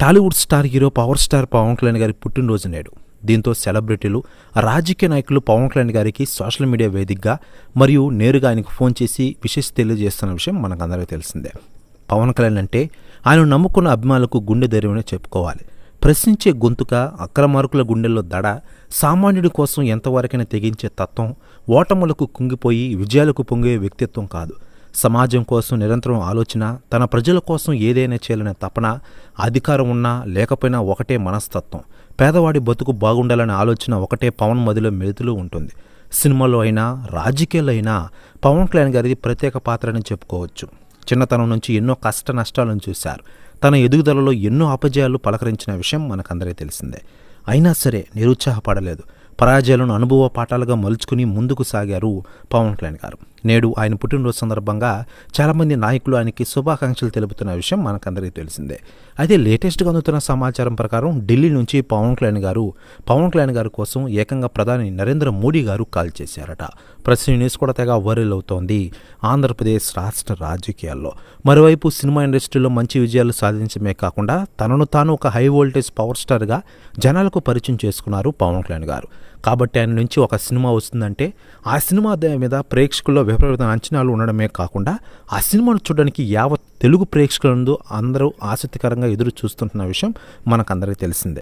Tollywood star hero power star Pawan Kalyan గారి పుట్టినరోజు నేడు. దీంతో సెలబ్రిటీలు రాజకీయ నాయకులు పవన్ కళ్యాణ్ గారికి సోషల్ మీడియా వేదికగా మరియు నేరుగా ఆయనకు ఫోన్ చేసి విశేష తెలియజేస్తున్న విషయం మనకందరికీ తెలిసిందే. పవన్ కళ్యాణ్ అంటే ఆయన నమ్ముకున్న అభిమానులకు గుండె ధైర్యమని చెప్పుకోవాలి. ప్రశ్నించే గొంతుక అక్రమార్కుల గుండెల్లో దడ సామాన్యుడి కోసం ఎంతవరకైనా తెగించే తత్వం ఓటములకు కుంగిపోయి విజయాలకు పొంగే వ్యక్తిత్వం కాదు. సమాజం కోసం నిరంతరం ఆలోచన తన ప్రజల కోసం ఏదైనా చేయాలనే తపన అధికారం ఉన్నా లేకపోయినా ఒకటే మనస్తత్వం. పేదవాడి బతుకు బాగుండాలనే ఆలోచన ఒకటే పవన్ మదిలో మెలుతులు ఉంటుంది. సినిమాలో అయినా రాజకీయాల్లో అయినా పవన్ కళ్యాణ్ గారిది ప్రత్యేక పాత్రని చెప్పుకోవచ్చు. చిన్నతనం నుంచి ఎన్నో కష్ట నష్టాలను చూశారు. తన ఎదుగుదలలో ఎన్నో అపజయాలు పలకరించిన విషయం మనకందరికీ తెలిసిందే. అయినా సరే నిరుత్సాహపడలేదు. పరాజయాలను అనుభవ పాఠాలుగా మలుచుకుని ముందుకు సాగారు పవన్ కళ్యాణ్ గారు. నేడు ఆయన పుట్టినరోజు సందర్భంగా చాలామంది నాయకులు ఆయనకి శుభాకాంక్షలు తెలుపుతున్న విషయం మనకందరికీ తెలిసిందే. అయితే లేటెస్ట్గా అందుతున్న సమాచారం ప్రకారం ఢిల్లీ నుంచి పవన్ కళ్యాణ్ గారు పవన్ కళ్యాణ్ గారి కోసం ఏకంగా ప్రధాని నరేంద్ర మోడీ గారు కాల్ చేశారట. ప్రస్తుతం న్యూస్ కూడా తెగ వైరల్ అవుతోంది ఆంధ్రప్రదేశ్ రాష్ట్ర రాజకీయాల్లో. మరోవైపు సినిమా ఇండస్ట్రీలో మంచి విజయాలు సాధించడమే కాకుండా తనను తాను ఒక హై వోల్టేజ్ పవర్ స్టార్గా జనాలకు పరిచయం చేసుకున్నారు పవన్ కళ్యాణ్ గారు. కాబట్టి ఆయన నుంచి ఒక సినిమా వస్తుందంటే ఆ సినిమా దాని మీద ప్రేక్షకుల్లో విపరీత అంచనాలు ఉండడమే కాకుండా ఆ సినిమాను చూడడానికి యావత్ తెలుగు ప్రేక్షకులందు అందరూ ఆసక్తికరంగా ఎదురు చూస్తుంటున్న విషయం మనకందరికీ తెలిసిందే.